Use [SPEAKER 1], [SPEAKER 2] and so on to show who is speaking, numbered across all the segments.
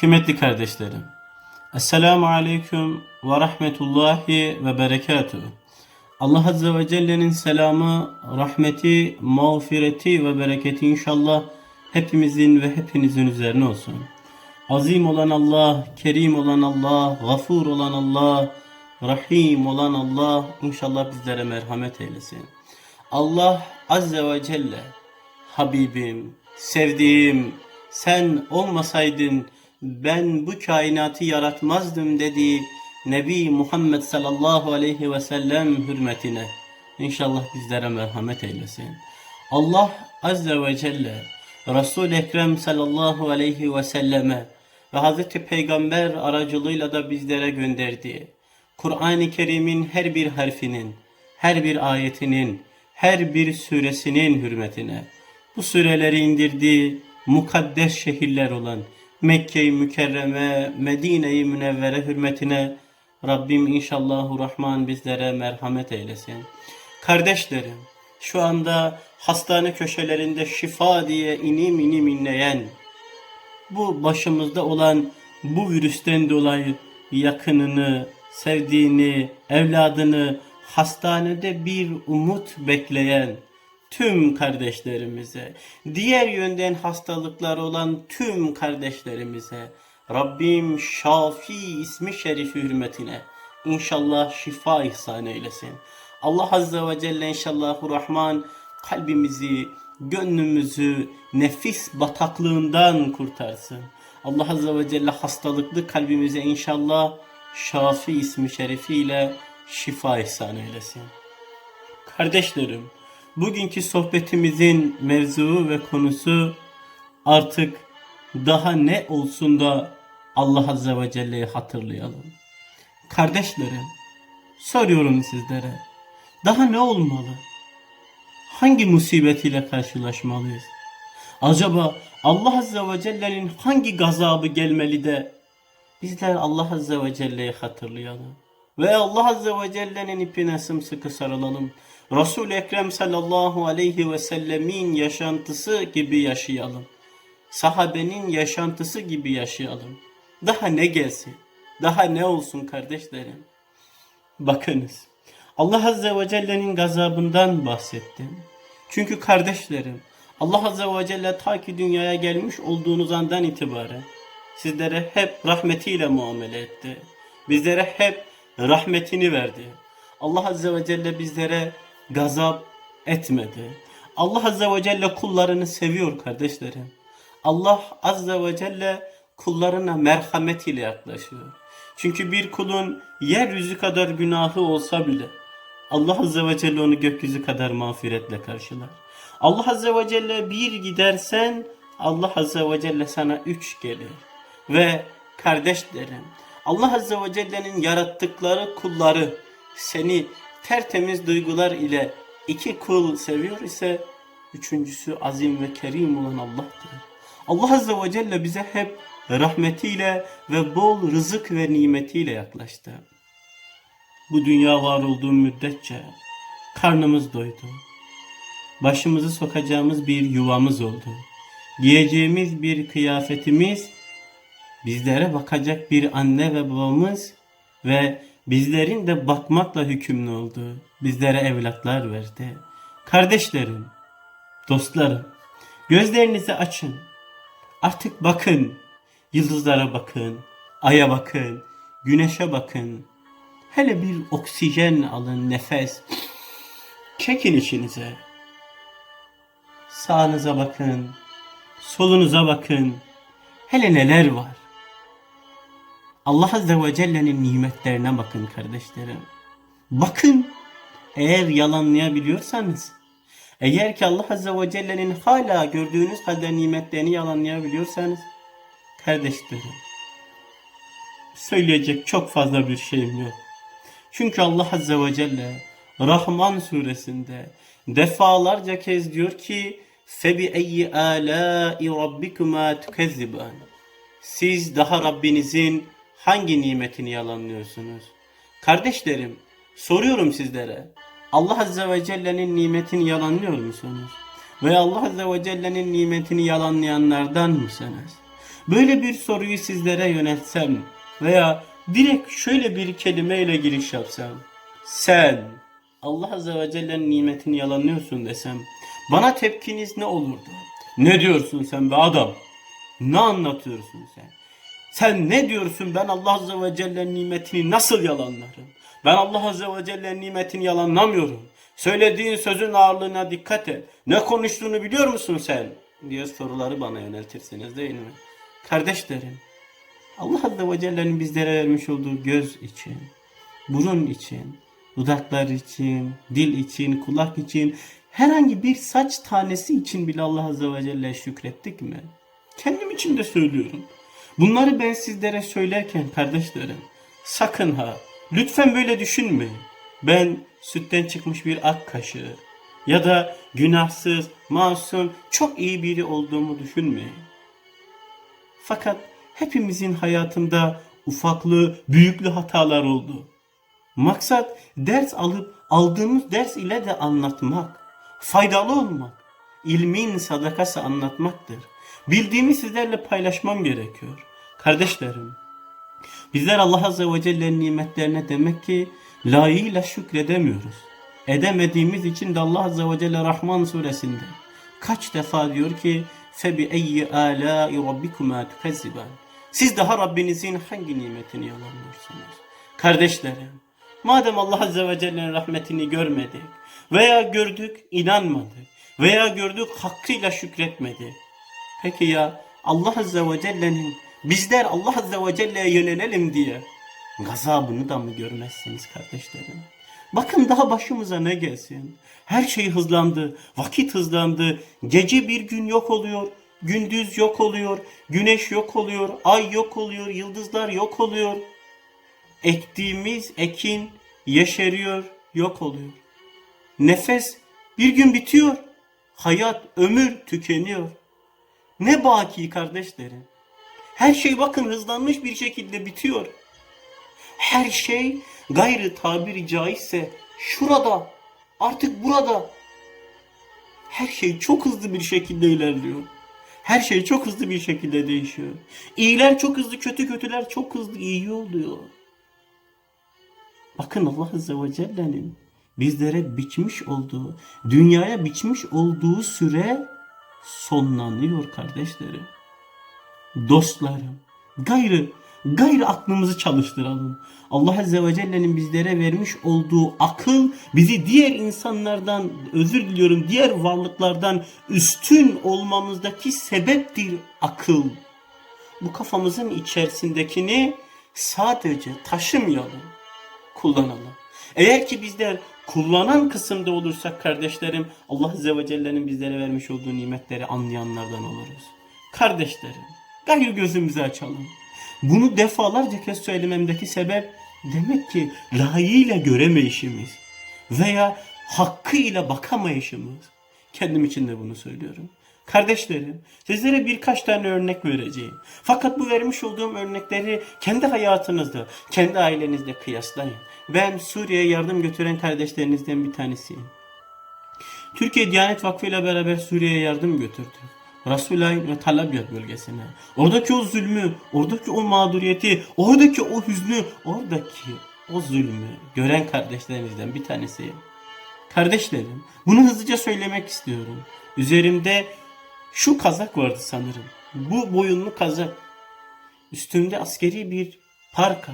[SPEAKER 1] Kıymetli kardeşlerim, Esselamu Aleyküm ve Rahmetullahi ve Berekatuhu. Allah Azze ve Celle'nin selamı, rahmeti, mağfireti ve bereketi inşallah hepimizin ve hepinizin üzerine olsun. Azim olan Allah, kerim olan Allah, gafur olan Allah, rahim olan Allah inşallah bizlere merhamet eylesin. Allah Azze ve Celle Habibim, sevdiğim, sen olmasaydın ben bu kainatı yaratmazdım dediği Nebi Muhammed sallallahu aleyhi ve sellem hürmetine inşallah bizlere merhamet eylesin. Allah Azze ve Celle Resul-i Ekrem sallallahu aleyhi ve selleme ve Hazreti Peygamber aracılığıyla da bizlere gönderdiği Kur'an-ı Kerim'in her bir harfinin, her bir ayetinin, her bir suresinin hürmetine bu sureleri indirdiği mukaddes şehirler olan Mekke-i Mükerreme, Medine-i Münevvere hürmetine Rabbim inşallahu Rahman bizlere merhamet eylesin. Kardeşlerim, şu anda hastane köşelerinde şifa diye inim inim inleyen, bu başımızda olan bu virüsten dolayı yakınını, sevdiğini, evladını hastanede bir umut bekleyen tüm kardeşlerimize, diğer yönden hastalıklar olan tüm kardeşlerimize Rabbim Şafi ismi şerifi hürmetine inşallah şifa ihsan eylesin. Allah Azze ve Celle inşallahu Rahman kalbimizi, gönlümüzü nefis bataklığından kurtarsın. Allah Azze ve Celle hastalıklı kalbimize inşallah Şafi ismi şerifiyle şifa ihsan eylesin. Kardeşlerim, bugünkü sohbetimizin mevzuu ve konusu artık daha ne olsun da Allah Azze ve Celle'yi hatırlayalım. Kardeşlerim, soruyorum sizlere, daha ne olmalı? Hangi musibet ile karşılaşmalıyız? Acaba Allah Azze ve Celle'nin hangi gazabı gelmeli de bizler Allah Azze ve Celle'yi hatırlayalım? Ve Allah Azze ve Celle'nin ipine sımsıkı sarılalım. Resul-i Ekrem sallallahu aleyhi ve sellemin yaşantısı gibi yaşayalım. Sahabenin yaşantısı gibi yaşayalım. Daha ne gelsin? Daha ne olsun kardeşlerim? Bakınız. Allah Azze ve Celle'nin gazabından bahsettim. Çünkü kardeşlerim Allah Azze ve Celle ta ki dünyaya gelmiş olduğunuz andan itibaren sizlere hep rahmetiyle muamele etti. Bizlere hep rahmetini verdi. Allah Azze ve Celle bizlere gazap etmedi. Allah Azze ve Celle kullarını seviyor kardeşlerim. Allah Azze ve Celle kullarına merhamet ile yaklaşıyor. Çünkü bir kulun yeryüzü kadar günahı olsa bile Allah Azze ve Celle onu gökyüzü kadar mağfiretle karşılar. Allah Azze ve Celle bir gidersen Allah Azze ve Celle sana üç gelir. Ve kardeşlerim Allah Azze ve Celle'nin yarattıkları kulları seni tertemiz duygular ile iki kul seviyor ise üçüncüsü azim ve kerim olan Allah'tır. Allah Azze ve Celle bize hep rahmetiyle ve bol rızık ve nimetiyle yaklaştı. Bu dünya var olduğu müddetçe karnımız doydu. Başımızı sokacağımız bir yuvamız oldu. Giyeceğimiz bir kıyafetimiz, bizlere bakacak bir anne ve babamız ve bizlerin de bakmakla hükümlü oldu. Bizlere evlatlar verdi. Kardeşlerim, dostlarım, gözlerinizi açın. Artık bakın, yıldızlara bakın, aya bakın, güneşe bakın. Hele bir oksijen alın, nefes. Çekin içinize. Sağınıza bakın, solunuza bakın. Hele neler var. Allah Azze ve Celle'nin nimetlerine bakın kardeşlerim. Bakın eğer yalanlayabiliyorsanız, eğer ki Allah Azze ve Celle'nin hala gördüğünüz halde nimetlerini yalanlayabiliyorsanız, kardeşlerim, söyleyecek çok fazla bir şeyim yok. Çünkü Allah Azze ve Celle Rahman suresinde defalarca kez diyor ki فَبِأَيِّ آلَاءِ رَبِّكُمَا تُكَذِّبَانِ Siz daha Rabbinizin hangi nimetini yalanlıyorsunuz? Kardeşlerim, soruyorum sizlere. Allah Azze ve Celle'nin nimetini yalanlıyor musunuz? Ve Allah Azze ve Celle'nin nimetini yalanlayanlardan mısınız? Böyle bir soruyu sizlere yöneltsem veya direkt şöyle bir kelimeyle giriş yapsam. Sen Allah Azze ve Celle'nin nimetini yalanlıyorsun desem bana tepkiniz ne olurdu? Ne diyorsun sen be adam? Ne anlatıyorsun sen? Sen ne diyorsun ben Allah Azze ve Celle'nin nimetini nasıl yalanlarım? Ben Allah Azze ve Celle'nin nimetini yalanlamıyorum. Söylediğin sözün ağırlığına dikkat et. Ne konuştuğunu biliyor musun sen? diye soruları bana yöneltirsiniz değil mi? Kardeşlerim, Allah Azze ve Celle'nin bizlere vermiş olduğu göz için, burun için, dudaklar için, dil için, kulak için, herhangi bir saç tanesi için bile Allah Azze ve Celle'ye şükrettik mi? Kendim için de söylüyorum. Bunları ben sizlere söylerken kardeşlerim, sakın ha, lütfen böyle düşünmeyin. Ben sütten çıkmış bir ak kaşığı ya da günahsız, masum, çok iyi biri olduğumu düşünmeyin. Fakat hepimizin hayatında ufaklı, büyüklü hatalar oldu. Maksat ders alıp aldığımız ders ile de anlatmak, faydalı olmak, ilmin sadakası anlatmaktır. Bildiğimi sizlerle paylaşmam gerekiyor. Kardeşlerim, bizler Allah Azze ve Celle'nin nimetlerine demek ki layığıyla şükredemiyoruz. Edemediğimiz için de Allah Azze ve Celle Rahman suresinde kaç defa diyor ki فَبِأَيِّ آلَاءِ رَبِّكُمَا تُكَذِّبًا Siz daha Rabbinizin hangi nimetini yalanlıyorsunuz? Kardeşlerim, madem Allah Azze ve Celle'nin rahmetini görmedik veya gördük inanmadık veya gördük hakkıyla şükretmedik. Peki ya Allah Azze ve Celle'nin bizler Allah Azze ve Celle'ye yönelelim diye gazabını da mı görmezsiniz kardeşlerim? Bakın daha başımıza ne gelsin. Her şey hızlandı, vakit hızlandı. Gece bir gün yok oluyor, gündüz yok oluyor, güneş yok oluyor, ay yok oluyor, yıldızlar yok oluyor. Ektiğimiz ekin yeşeriyor, yok oluyor. Nefes bir gün bitiyor. Hayat, ömür tükeniyor. Ne baki kardeşlerim. Her şey bakın hızlanmış bir şekilde bitiyor. Her şey gayrı tabiri caizse şurada, artık burada. Her şey çok hızlı bir şekilde ilerliyor. Her şey çok hızlı bir şekilde değişiyor. İyiler çok hızlı, kötü kötüler çok hızlı iyi oluyor. Bakın Allah Azze ve Celle'nin bizlere biçmiş olduğu, dünyaya biçmiş olduğu süre sonlanıyor kardeşlerim. Dostlarım, gayrı gayrı aklımızı çalıştıralım. Allah Azze ve Celle'nin bizlere vermiş olduğu akıl bizi diğer insanlardan, özür diliyorum, diğer varlıklardan üstün olmamızdaki sebeptir akıl. Bu kafamızın içerisindekini sadece taşımayalım, kullanalım. Eğer ki bizler kullanan kısımda olursak kardeşlerim Allah Azze ve Celle'nin bizlere vermiş olduğu nimetleri anlayanlardan oluruz. Kardeşlerim gayrı gözümüzü açalım. Bunu defalarca kez söylememdeki sebep demek ki layığıyla göremeyişimiz veya hakkıyla bakamayışımız. Kendim için de bunu söylüyorum. Kardeşlerim, sizlere birkaç tane örnek vereceğim. Fakat bu vermiş olduğum örnekleri kendi hayatınızda, kendi ailenizde kıyaslayın. Ben Suriye'ye yardım götüren kardeşlerinizden bir tanesiyim. Türkiye Diyanet Vakfı ile beraber Suriye'ye yardım götürdü. Rasulayn ve Talabiyat bölgesine. Oradaki o zulmü, oradaki o mağduriyeti, oradaki o hüznü, oradaki o zulmü gören kardeşlerimizden bir tanesiyim. Kardeşlerim, bunu hızlıca söylemek istiyorum. Üzerimde şu kazak vardı sanırım. Bu boyunlu kazak. Üstümde askeri bir parka.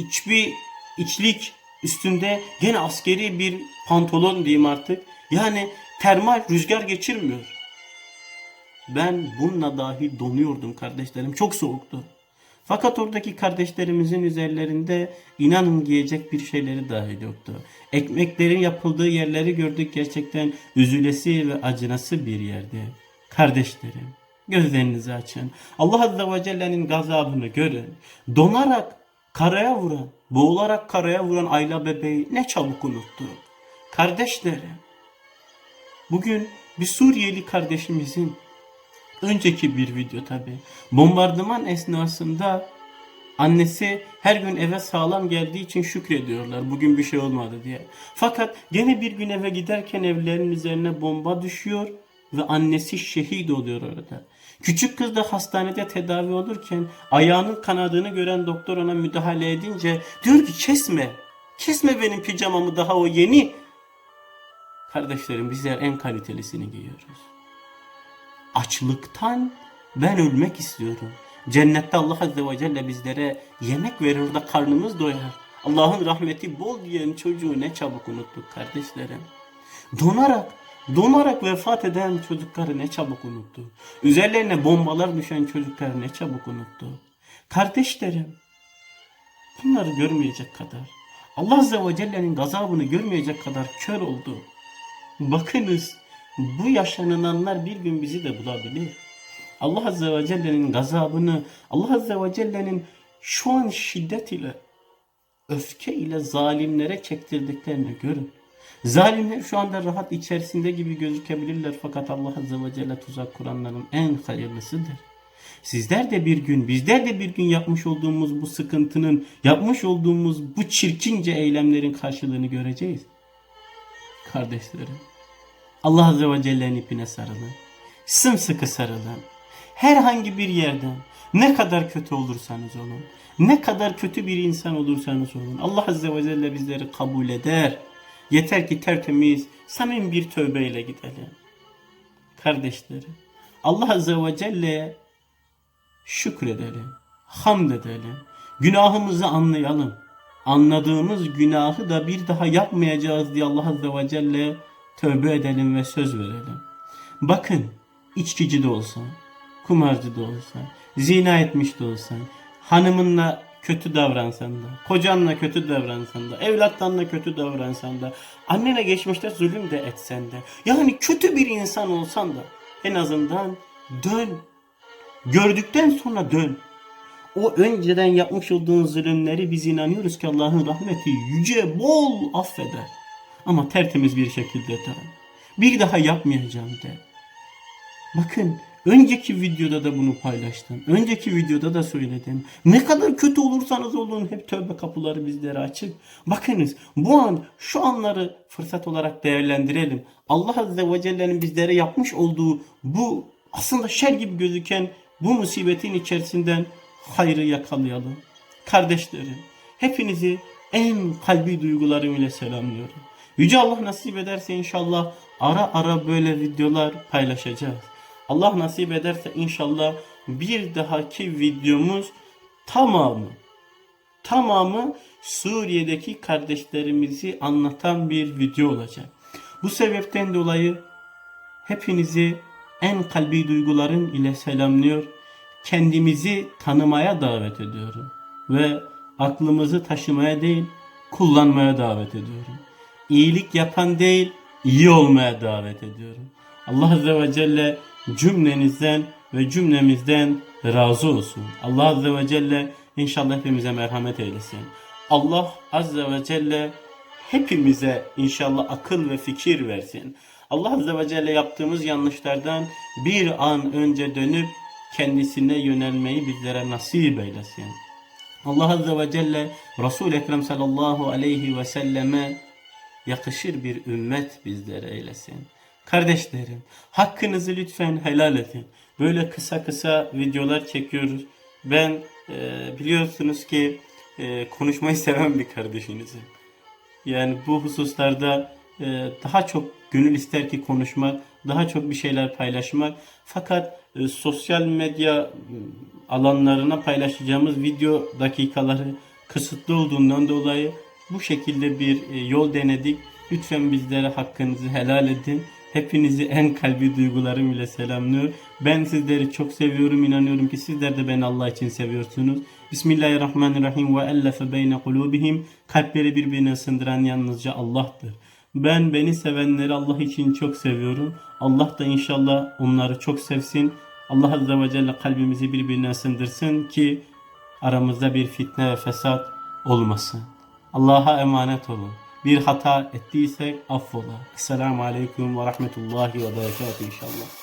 [SPEAKER 1] İç bir içlik üstünde gene askeri bir pantolon diyeyim artık. Yani termal rüzgar geçirmiyor. Ben bununla dahi donuyordum kardeşlerim. Çok soğuktu. Fakat oradaki kardeşlerimizin üzerlerinde inanın giyecek bir şeyleri dahi yoktu. Ekmeklerin yapıldığı yerleri gördük gerçekten üzülesi ve acınası bir yerdi. Kardeşlerim gözlerinizi açın. Allah Azze ve Celle'nin gazabını görün. Donarak karaya vuran, boğularak karaya vuran Ayla bebeği ne çabuk unuttu. Kardeşlerim bugün bir Suriyeli kardeşimizin önceki bir video tabi. Bombardıman esnasında annesi her gün eve sağlam geldiği için şükrediyorlar. Bugün bir şey olmadı diye. Fakat gene bir gün eve giderken evlerin üzerine bomba düşüyor ve annesi şehit oluyor orada. Küçük kız da hastanede tedavi olurken ayağının kanadığını gören doktor ona müdahale edince diyor ki kesme. Kesme benim pijamamı daha o yeni. Kardeşlerim bizler en kalitelisini giyiyoruz. Açlıktan ben ölmek istiyorum. Cennette Allah Azze ve Celle bizlere yemek verir de karnımız doyar. Allah'ın rahmeti bol diyen çocuğu ne çabuk unuttuk kardeşlerim. Donarak, donarak vefat eden çocukları ne çabuk unuttu. Üzerlerine bombalar düşen çocukları ne çabuk unuttu. Kardeşlerim, bunları görmeyecek kadar, Allah Azze ve Celle'nin gazabını görmeyecek kadar kör oldu. Bakınız, bu yaşanılanlar bir gün bizi de bulabilir. Allah Azze ve Celle'nin gazabını, Allah Azze ve Celle'nin şu an şiddet ile, öfke ile zalimlere çektirdiklerini görün. Zalimler şu anda rahat içerisinde gibi gözükebilirler fakat Allah Azze ve Celle tuzak kuranların en hayırlısıdır. Sizler de bir gün, bizler de bir gün yapmış olduğumuz bu sıkıntının, yapmış olduğumuz bu çirkince eylemlerin karşılığını göreceğiz. Kardeşlerim, Allah Azze ve Celle'nin ipine sarılın. Sımsıkı sarılın. Herhangi bir yerden ne kadar kötü olursanız olun, ne kadar kötü bir insan olursanız olun, Allah Azze ve Celle bizleri kabul eder. Yeter ki tertemiz, samimi bir tövbeyle gidelim. Kardeşlerim, Allah Azze ve Celle'ye şükredelim, hamd edelim, günahımızı anlayalım. Anladığımız günahı da bir daha yapmayacağız diye Allah Azze ve Celle tövbe edelim ve söz verelim. Bakın, içkici de olsan, kumarcı da olsan, zina etmiş de olsan, hanımınla kötü davransan da, kocanla kötü davransan da, evlatlarla kötü davransan da, annene geçmişte zulüm de etsen de, yani kötü bir insan olsan da en azından dön. Gördükten sonra dön. O önceden yapmış olduğun zulümleri biz inanıyoruz ki Allah'ın rahmeti yüce, bol affeder. Ama tertemiz bir şekilde dön. Bir daha yapmayacağım de. Bakın önceki videoda da bunu paylaştım. Önceki videoda da söyledim. Ne kadar kötü olursanız olun hep tövbe kapıları bizlere açık. Bakınız bu an şu anları fırsat olarak değerlendirelim. Allah Azze ve Celle'nin bizlere yapmış olduğu bu aslında şer gibi gözüken bu musibetin içerisinden hayrı yakalayalım. Kardeşlerim hepinizi en kalbi duygularım ile selamlıyorum. Yüce Allah nasip ederse inşallah ara ara böyle videolar paylaşacağız. Allah nasip ederse inşallah bir dahaki videomuz tamamı tamamı Suriye'deki kardeşlerimizi anlatan bir video olacak. Bu sebepten dolayı hepinizi en kalbi duygularım ile selamlıyor. Kendimizi tanımaya davet ediyorum ve aklımızı taşımaya değil kullanmaya davet ediyorum. İyilik yapan değil iyi olmaya davet ediyorum. Allah Azze ve Celle cümlenizden ve cümlemizden razı olsun. Allah Azze ve Celle inşallah hepimize merhamet eylesin. Allah Azze ve Celle hepimize inşallah akıl ve fikir versin. Allah Azze ve Celle yaptığımız yanlışlardan bir an önce dönüp kendisine yönelmeyi bizlere nasip eylesin. Allah Azze ve Celle Resul-i Ekrem sallallahu aleyhi ve selleme yakışır bir ümmet bizlere eylesin. Kardeşlerim, hakkınızı lütfen helal edin. Böyle kısa kısa videolar çekiyoruz. Ben e, biliyorsunuz ki e, konuşmayı seven bir kardeşinizim. Yani bu hususlarda e, daha çok gönül ister ki konuşmak, daha çok bir şeyler paylaşmak. Fakat e, sosyal medya e, alanlarına paylaşacağımız video dakikaları kısıtlı olduğundan dolayı bu şekilde bir e, yol denedik. Lütfen bizlere hakkınızı helal edin. Hepinizi en kalbi duygularım ile selamlıyor. Ben sizleri çok seviyorum. İnanıyorum ki sizler de beni Allah için seviyorsunuz. Bismillahirrahmanirrahim ve ellefe beyne kulubihim. Kalpleri birbirine sındıran yalnızca Allah'tır. Ben beni sevenleri Allah için çok seviyorum. Allah da inşallah onları çok sevsin. Allah Azze ve Celle kalbimizi birbirine sındırsın ki aramızda bir fitne ve fesat olmasın. Allah'a emanet olun. Bir hata ettiysek affola. Esselamu Aleyküm ve Rahmetullahi ve Berekatuhu inşallah.